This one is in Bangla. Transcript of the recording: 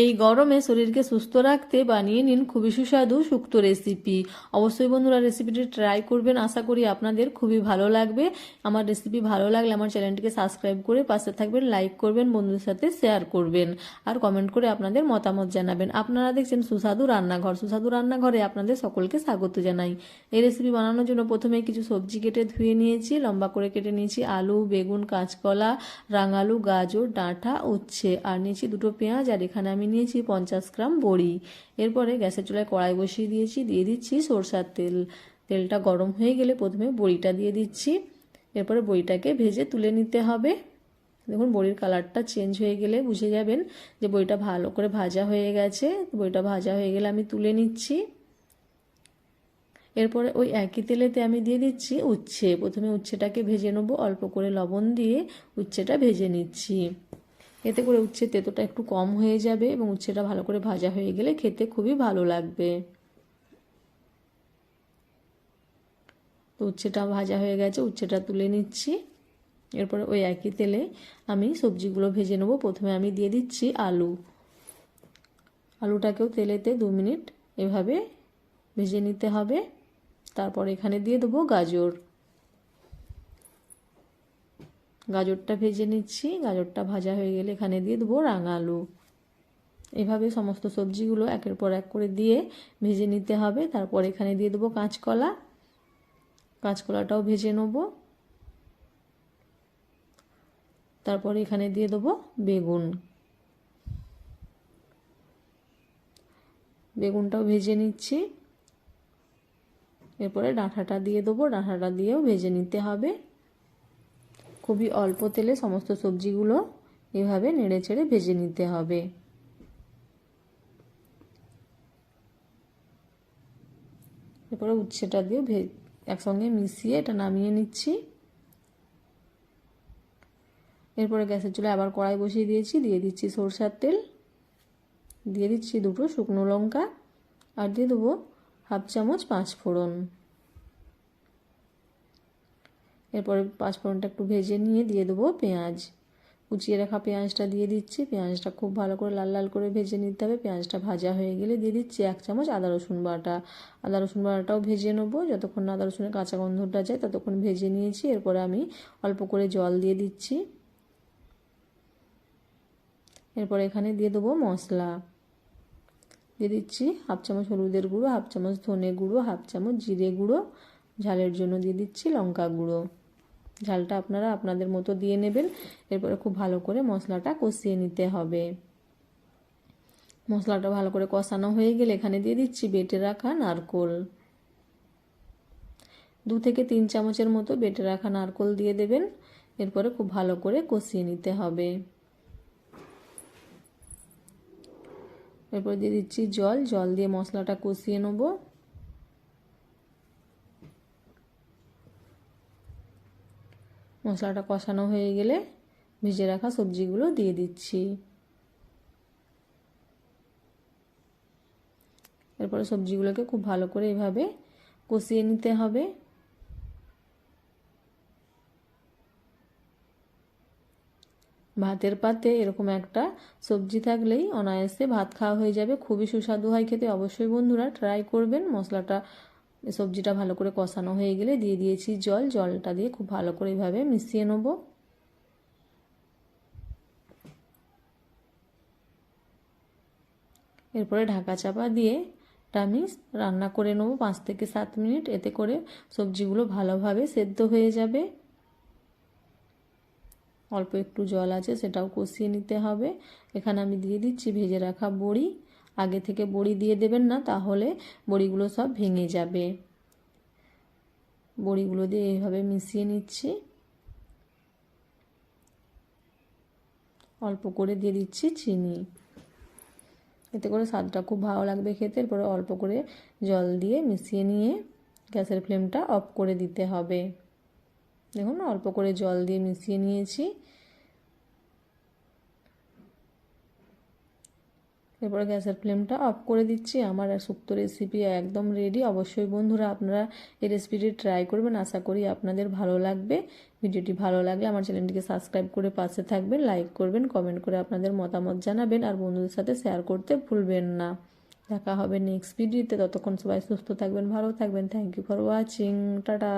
এই গরমে শরীরকে সুস্থ রাখতে বানিয়ে নিন খুবই সুস্বাদু শুক্তো রেসিপি অবশ্যই বন্ধুরা রেসিপিটি ট্রাই করবেন, আশা করি আপনাদের খুবই ভালো লাগবে। আমার রেসিপি ভালো লাগলে আমার চ্যানেলটিকে সাবস্ক্রাইব করে পাশে থাকবেন লাইক করবেন, বন্ধুদের সাথে শেয়ার করবেন। আর কমেন্ট করে আপনাদের মতামত জানাবেন। আপনারা দেখছেন সুস্বাদু রান্নাঘর। সুস্বাদু রান্নাঘরে আপনাদের সকলকে স্বাগত জানাই। এই রেসিপি বানানোর জন্য প্রথমে কিছু সবজি কেটে ধুয়ে নিয়েছি, লম্বা করে কেটে নিয়েছি আলু, বেগুন, কাঁচকলা, রাঙালু, গাজর, ডাঁটা, উচ্ছে। আর নিয়েছি দুটো পেঁয়াজ, আর এখানে আমি নিয়েছি, পঞ্চাশ গ্রাম বড়ি। এরপরে গ্যাসের চুলায় কড়াই বসিয়ে দিয়েছি, দিয়ে দিচ্ছি সরষার তেল। তেলটা গরম হয়ে গেলে প্রথমে বড়িটা দিয়ে দিচ্ছি। এরপরে বড়িটাকে ভেজে তুলে নিতে হবে। দেখুন, বড়ির কালারটা চেঞ্জ হয়ে গেলে বুঝে যাবেন যে বড়িটা ভালো করে ভাজা হয়ে গেছে। বড়িটা ভাজা হয়ে গেলে আমি তুলে নিচ্ছি। এরপরে ওই একই তেলেতে আমি দিয়ে দিচ্ছি উচ্ছে। প্রথমে উচ্ছেটাকে ভেজে নেব, অল্প করে লবণ দিয়ে উচ্ছেটা ভেজে নিচ্ছি। এতে করে উচ্ছে তেতোটা একটু কম হয়ে যাবে এবং উচ্ছেটা ভালো করে ভাজা হয়ে গেলে খেতে খুবই ভালো লাগবে। তো উচ্ছেটা ভাজা হয়ে গেছে, উচ্ছেটা তুলে নিচ্ছি। এরপরে ওই একই তেলে আমি সবজিগুলো ভেজে নেব। প্রথমে আমি দিয়ে দিচ্ছি আলু। আলুটাকেও তেলেতে দু মিনিট এভাবে ভেজে নিতে হবে। তারপর এখানে দিয়ে দেবো গাজর। গাজরটা ভেজে নিচ্ছি, গাজরটা ভাজা হয়ে গেলে এখানে দিয়ে দেবো রাঙা আলু। এভাবে সমস্ত সবজিগুলো একের পর এক করে দিয়ে ভেজে নিতে হবে। তারপর এখানে দিয়ে দেবো কাঁচকলা। কাঁচকলাটাও ভেজে নেব। তারপর এখানে দিয়ে দেবো বেগুন। বেগুনটাও ভেজে নিচ্ছি। এরপরে ডাঁটাটা দিয়ে দেবো। ডাঁটাটা দিয়েও ভেজে নিতে হবে। খুবই অল্প তেলে সমস্ত সবজিগুলো এভাবে নেড়ে চেড়ে ভেজে নিতে হবে। এরপরে উচ্ছেটা দিয়ে ভে একসঙ্গে মিশিয়ে এটা নামিয়ে নিচ্ছি। এরপরে গ্যাসের চুলায় আবার কড়াই বসিয়ে দিয়েছি, দিয়ে দিচ্ছি সরষার তেল। দিয়ে দিচ্ছি দুটো শুকনো লঙ্কা আর দিয়ে দেবো হাফ চামচ পাঁচ ফোড়ন এরপরে পাঁচফোড়নটা একটু ভেজে নিয়ে দিয়ে দেবো পেঁয়াজ। কুচিয়ে রাখা পেঁয়াজটা দিয়ে দিচ্ছি। পেঁয়াজটা খুব ভালো করে লাল লাল করে ভেজে নিতে হবে। পেঁয়াজটা ভাজা হয়ে গেলে দিয়ে দিচ্ছি এক চামচ আদা রসুন বাটা। আদা রসুন বাটাটাও ভেজে নেব। যতক্ষণ না আদা রসুনের কাঁচা গন্ধটা যায়, ততক্ষণ ভেজে নিয়েছি। এরপরে আমি অল্প করে জল দিয়ে দিচ্ছি। এরপর এখানে দিয়ে দেবো মশলা। দিয়ে দিচ্ছি হাফ চামচ হলুদের গুঁড়ো, হাফ চামচ ধনে গুঁড়ো, হাফ চামচ জিরে গুঁড়ো। ঝালের জন্য দিয়ে দিচ্ছি লঙ্কা গুঁড়ো। ঝালটা আপনারা আপনাদের মতো দিয়ে নেবেন। এরপরে খুব ভালো করে মশলাটা কষিয়ে নিতে হবে। মশলাটা ভালো করে কষানো হয়ে গেলে এখানে দিয়ে দিচ্ছি বেটে রাখা নারকোল। দু থেকে তিন চামচের মতো বেটে রাখা নারকোল দিয়ে দেবেন। এরপরে খুব ভালো করে কষিয়ে নিতে হবে। এরপর দিয়ে দিচ্ছি জল। জল দিয়ে মশলাটা কষিয়ে নেব। মশলাটা কষানো হয়ে গেলে ভেজে রাখা সবজিগুলো দিয়ে দিচ্ছি। এরপরে সবজিগুলোকে খুব ভালো করে এভাবে কষিয়ে নিতে হবে। ভাতের পাতে এরকম একটা সবজি থাকলেই অনায়াসে ভাত খাওয়া হয়ে যাবে। খুবই সুস্বাদু হয় খেতে। অবশ্যই বন্ধুরা ট্রাই করবেন। মশলাটা সবজিটা ভালো করে কষানো হয়ে গেলে দিয়ে দিয়েছি জল। জলটা দিয়ে খুব ভালো করে এভাবে মিশিয়ে নেব। এরপরে ঢাকা চাপা দিয়ে আমি রান্না করে নেব পাঁচ থেকে সাত মিনিট। এতে করে সবজিগুলো ভালোভাবে সেদ্ধ হয়ে যাবে। অল্প একটু জল আছে সেটাও কষিয়ে নিতে হবে। এখানে আমি দিয়ে দিচ্ছি ভেজে রাখা বড়ি। আগে থেকে বড়ি দিয়ে দেবেন না, তাহলে বড়িগুলো সব ভেঙে যাবে। বড়িগুলো দিয়ে এইভাবে মিশিয়ে নিচ্ছি। অল্প করে দিয়ে দিচ্ছি চিনি। এতে করে স্বাদটা খুব ভালো লাগবে খেতে। এরপরে অল্প করে জল দিয়ে মিশিয়ে নিয়ে গ্যাসের ফ্লেমটা অফ করে দিতে হবে। দেখুন, অল্প করে জল দিয়ে মিশিয়ে নিয়েছি। এরপরে গ্যাসের ফ্লেমটা অফ করে দিচ্ছি। আমার শুক্তো রেসিপি একদম রেডি অবশ্যই বন্ধুরা আপনারা এই রেসিপিটি ট্রাই করবেন। আশা করি আপনাদের ভালো লাগবে। ভিডিওটি ভালো লাগলে আমার চ্যানেলটিকে সাবস্ক্রাইব করে পাশে থাকবেন লাইক করবেন কমেন্ট করে আপনাদের মতামত জানাবেন আর বন্ধুদের সাথে শেয়ার করতে ভুলবেন না। দেখা হবে নেক্সট ভিডিওতে ততক্ষণ সবাই সুস্থ থাকবেন, ভালো থাকবেন। Thank you for watching tata.